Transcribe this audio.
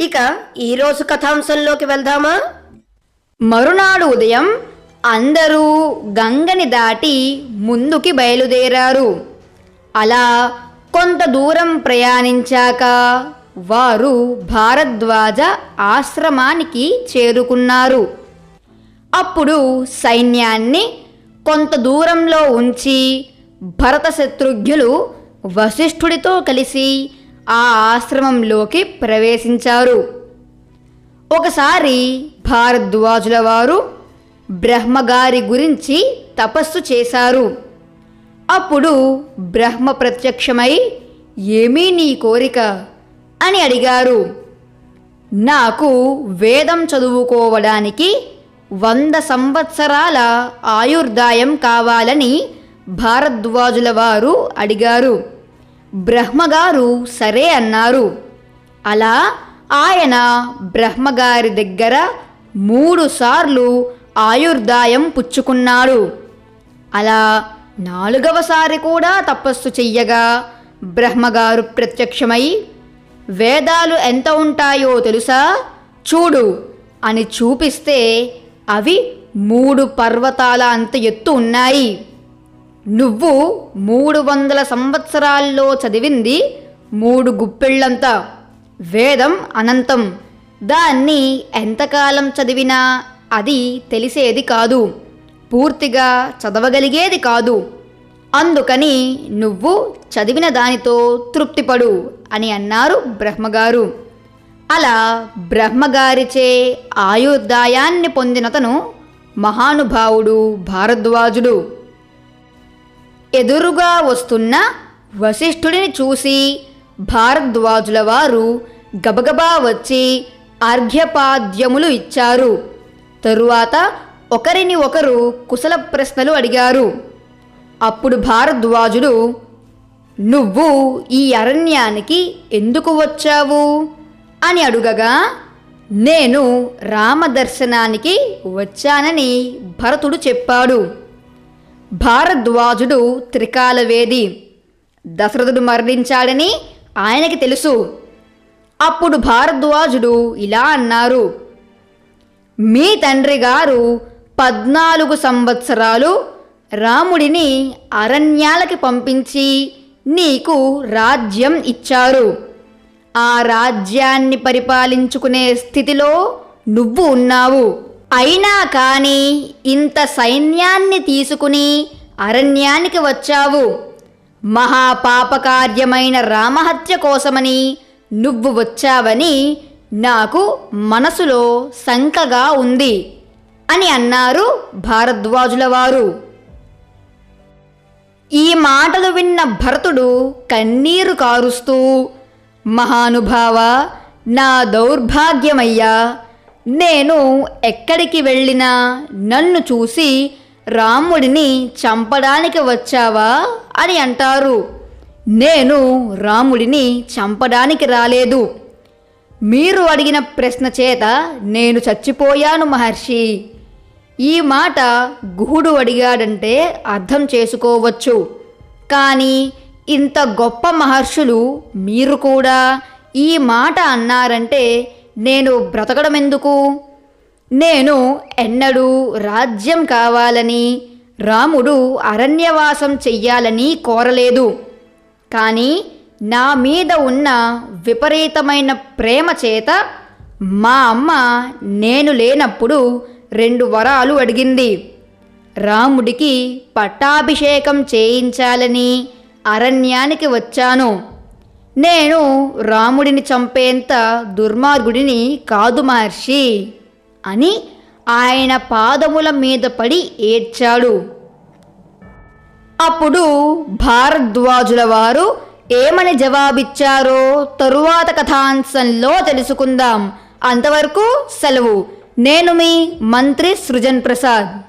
ఇక ఈరోజు కథాంశంలోకి వెళ్దామా? మరునాడు ఉదయం అందరూ గంగని దాటి ముందుకి బయలుదేరారు. అలా కొంత దూరం ప్రయాణించాక వారు భారద్వాజ ఆశ్రమానికి చేరుకున్నారు. అప్పుడు సైన్యాన్ని కొంత దూరంలో ఉంచి భరత శత్రుఘ్నులు వశిష్ఠుడితో కలిసి ఆ ఆశ్రమంలోకి ప్రవేశించారు. ఒకసారి భారద్వాజుల వారు బ్రహ్మగారి గురించి తపస్సు చేశారు. అప్పుడు బ్రహ్మ ప్రత్యక్షమై ఏమీ నీ కోరిక? అని అడిగారు. నాకు వేదం చదువుకోవడానికి వంద సంవత్సరాల ఆయుర్దాయం కావాలని భారద్వాజుల వారు అడిగారు. బ్రహ్మగారు సరే అన్నారు. అలా ఆయన బ్రహ్మగారి దగ్గర మూడుసార్లు ఆయుర్దాయం పుచ్చుకున్నాడు. అలా నాలుగవసారి కూడా తపస్సు చెయ్యగా బ్రహ్మగారు ప్రత్యక్షమై వేదాలు ఎంత ఉంటాయో తెలుసా? చూడు అని చూపిస్తే అవి మూడు పర్వతాల అంత ఎత్తు ఉన్నాయి. నువ్వు మూడు వందల సంవత్సరాల్లో చదివింది మూడు గుప్పెళ్ళంత వేదం అనంతం. దాన్ని ఎంతకాలం చదివినా అది తెలిసేది కాదు పూర్తిగా చదవగలిగేది కాదు. అందుకని నువ్వు చదివిన దానితో తృప్తిపడు అని అన్నారు బ్రహ్మగారు. అలా బ్రహ్మగారిచే ఆయుర్దాయాన్ని పొందినతను మహానుభావుడు భారద్వాజుడు. ఎదురుగా వస్తున్న వశిష్ఠుడిని చూసి భారద్వాజుల వారు గబగబా వచ్చి అర్ఘ్యపాద్యములు ఇచ్చారు. తరువాత ఒకరిని ఒకరు కుశల ప్రశ్నలు అడిగారు. అప్పుడు భారద్వాజుడు నువ్వు ఈ అరణ్యానికి ఎందుకు వచ్చావు? అని అడుగగా నేను రామదర్శనానికి వచ్చానని భరతుడు చెప్పాడు. భారద్వాజుడు త్రికాలవేది? దశరథుడు మరణించాడని ఆయనకి తెలుసు. అప్పుడు భారద్వాజుడు ఇలా అన్నారు. మీ తండ్రి గారు పద్నాలుగు సంవత్సరాలు రాముడిని అరణ్యాలకి పంపించి నీకు రాజ్యం ఇచ్చారు. ఆ రాజ్యాన్ని పరిపాలించుకునే స్థితిలో నువ్వు ఉన్నావు. అయినా కానీ ఇంత సైన్యాన్ని తీసుకుని అరణ్యానికి వచ్చావు. మహాపాపకార్యమైన రామహత్య కోసమని నువ్వు వచ్చావని నాకు మనసులో శంకగా ఉంది అని అన్నారు భారద్వాజుల వారు ఈ మాటలు విన్న భరతుడు కన్నీరు కారుస్తూ మహానుభావ నా దౌర్భాగ్యమయ్యా నేను ఎక్కడికి వెళ్ళినా నన్ను చూసి రాముడిని చంపడానికి వచ్చావా అని అంటారు. నేను రాముడిని చంపడానికి రాలేదు. మీరు అడిగిన ప్రశ్న చేత నేను చచ్చిపోయాను మహర్షి. ఈ మాట గుహుడు అడిగాడంటే అర్థం చేసుకోవచ్చు. కానీ ఇంత గొప్ప మహర్షులు మీరు కూడా ఈ మాట అన్నారంటే నేను బ్రతకడం ఎందుకు నేను ఎన్నడూ రాజ్యం కావాలని రాముడు అరణ్యవాసం చెయ్యాలని కోరలేదు. కానీ నా మీద ఉన్న విపరీతమైన ప్రేమ చేత మా అమ్మ నేను లేనప్పుడు రెండు వరాలు అడిగింది. రాముడికి పట్టాభిషేకం చేయించాలని అరణ్యానికి వచ్చాను. నేను రాముడిని చంపేంత దుర్మార్గుడిని కాదు మహర్షి అని ఆయన పాదముల మీద పడి ఏడ్చాడు. అప్పుడు భారద్వాజుల వారు ఏమని జవాబిచ్చారో తరువాత కథాంశంలో తెలుసుకుందాం. అంతవరకు సెలవు. నేను మీ మంత్రి సృజన్ ప్రసాద్.